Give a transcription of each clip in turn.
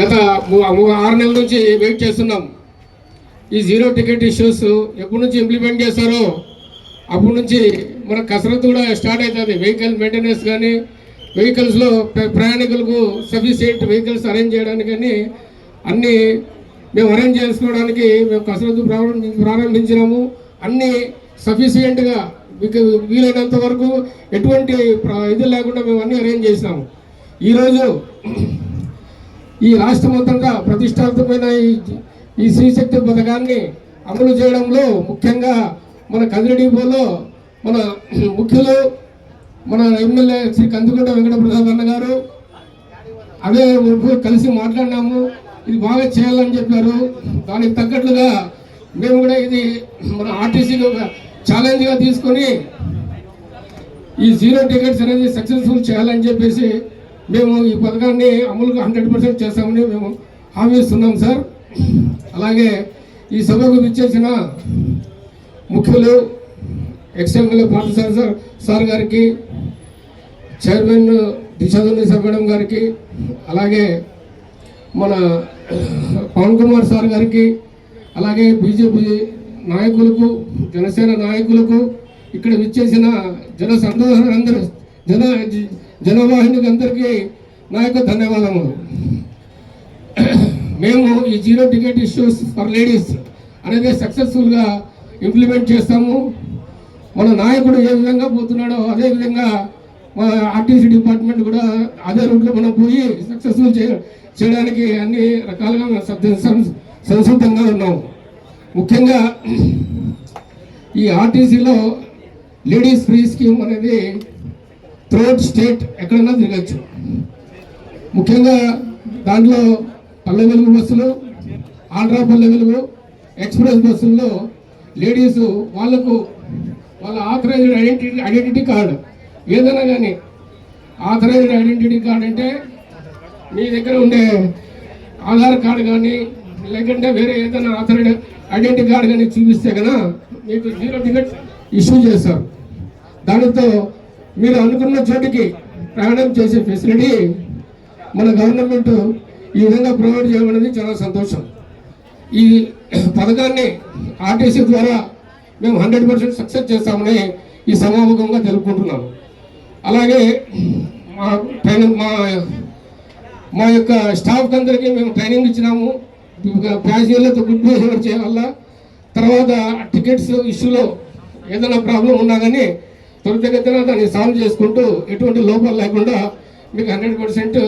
గత ఆరు నెలల నుంచి వెయిట్ చేస్తున్నాం. ఈ జీరో టికెట్ ఇష్యూస్ ఎప్పటి నుంచి ఇంప్లిమెంట్ చేస్తారో అప్పటి నుంచి మన కసరత్తు కూడా స్టార్ట్ అవుతుంది. వెహికల్ మెయింటెనెన్స్ కానీ వెహికల్స్లో ప్ర- ప్రయాణికులకు సఫిషియంట్ వెహికల్స్ అరేంజ్ చేయడానికి కానీ అన్నీ మేము అరేంజ్ చేసుకోవడానికి మేము కసరత్తు ప్రారంభించినాము. అన్నీ సఫిషియంట్గా వీలైనంత వరకు ఎటువంటి ఇది లేకుండా మేము అన్నీ అరేంజ్ చేసినాము. ఈరోజు ఈ రాష్ట్రం మొత్తంగా ప్రతిష్టాత్మకమైన ఈ ఈ శ్రీశక్తి పథకాన్ని అమలు చేయడంలో ముఖ్యంగా మన కదిరి డిపోలో మన ముఖ్యులు మన ఎమ్మెల్యే శ్రీ కందుకుంట వెంకటప్రసాద్ అన్న గారు అదే కలిసి మాట్లాడినాము. ఇది బాగా చేయాలని చెప్పారు. దానికి తగ్గట్లుగా మేము కూడా ఇది మన ఆర్టీసీకి ఒక ఛాలెంజ్గా తీసుకొని ఈ జీరో టికెట్స్ అనేది సక్సెస్ఫుల్ చేయాలని చెప్పేసి మేము ఈ పథకాన్ని అమలుగా హండ్రెడ్ పర్సెంట్ చేస్తామని మేము హామీ ఇస్తున్నాం సార్. అలాగే ఈ సభకు విచ్చేసిన ముఖ్యులు ex MLA Parthasari sir sir గారికి చైర్మన్ దిశాదుని మేడం గారికి అలాగే మన పవన్ కుమార్ సార్ గారికి అలాగే బీజేపీ నాయకులకు జనసేన నాయకులకు ఇక్కడ విచ్చేసిన జన సందోహులందరూ జన జనవాహినికి అందరికీ నా యొక్క ధన్యవాదములు. మేము ఈ zero ticket issues for ladies అనేది సక్సెస్ఫుల్గా ఇంప్లిమెంట్ చేస్తాము. మన నాయకుడు ఏ విధంగా పోతున్నాడో అదే విధంగా మా ఆర్టీసీ డిపార్ట్మెంట్ కూడా అదే రూట్లో మనం పోయి సక్సెస్ఫుల్ చేయ చేయడానికి అన్ని రకాలుగా సంసిద్ధంగా ఉన్నాము. ముఖ్యంగా ఈ ఆర్టీసీలో లేడీస్ ఫ్రీ స్కీమ్ అనేది థ్రోట్ స్టేట్ ఎక్కడైనా తిరగచ్చు. ముఖ్యంగా దాంట్లో పల్లె వెలుగు బస్సులు ఆంధ్రా పల్లె వెలుగు ఎక్స్ప్రెస్ బస్సుల్లో లేడీస్ వాళ్ళకు వాళ్ళ ఆథరైజ్డ్ ఐడెంటిటీ ఐడెంటిటీ కార్డు. ఏదైనా కానీ ఆథరైజ్డ్ ఐడెంటిటీ కార్డు అంటే మీ దగ్గర ఉండే ఆధార్ కార్డు కానీ లేకుంటే వేరే ఏదైనా ఆథరైడ్ ఐడెంటిటీ కార్డు కానీ చూపిస్తే కనుక మీకు జీరో టికెట్ ఇష్యూ చేస్తారు. దానితో మీరు అనుకున్న చోటికి ప్రయాణం చేసే ఫెసిలిటీ మన గవర్నమెంట్ ఈ విధంగా ప్రొవైడ్ చేయడం అనేది చాలా సంతోషం. ఈ పథకాన్ని ఆర్టీసీ ద్వారా మేము హండ్రెడ్ పర్సెంట్ సక్సెస్ చేస్తామని ఈ సమాముఖంగా తెలుపుకుంటున్నాము. అలాగే మా ట్రైనింగ్ మా మా యొక్క స్టాఫ్ అందరికీ మేము ట్రైనింగ్ ఇచ్చినాము. ప్యాసింజర్లతో గుడ్ బిహేవియర్ చేయాల తర్వాత టికెట్స్ ఇష్యూలో ఏదైనా ప్రాబ్లం ఉన్నా కానీ త్వరితగతిన దాన్ని సాల్వ్ చేసుకుంటూ ఎటువంటి లోపాలు లేకుండా మీకు హండ్రెడ్ పర్సెంట్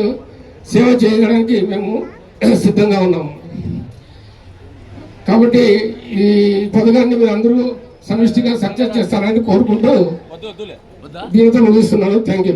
సేవ చేయడానికి మేము సిద్ధంగా ఉన్నాము. కాబట్టి ఈ పథకాన్ని మీరు అందరూ సమిష్టిగా సక్సెస్ చేస్తారని కోరుకుంటూ దీనితో ముగిస్తున్నాను. Thank you.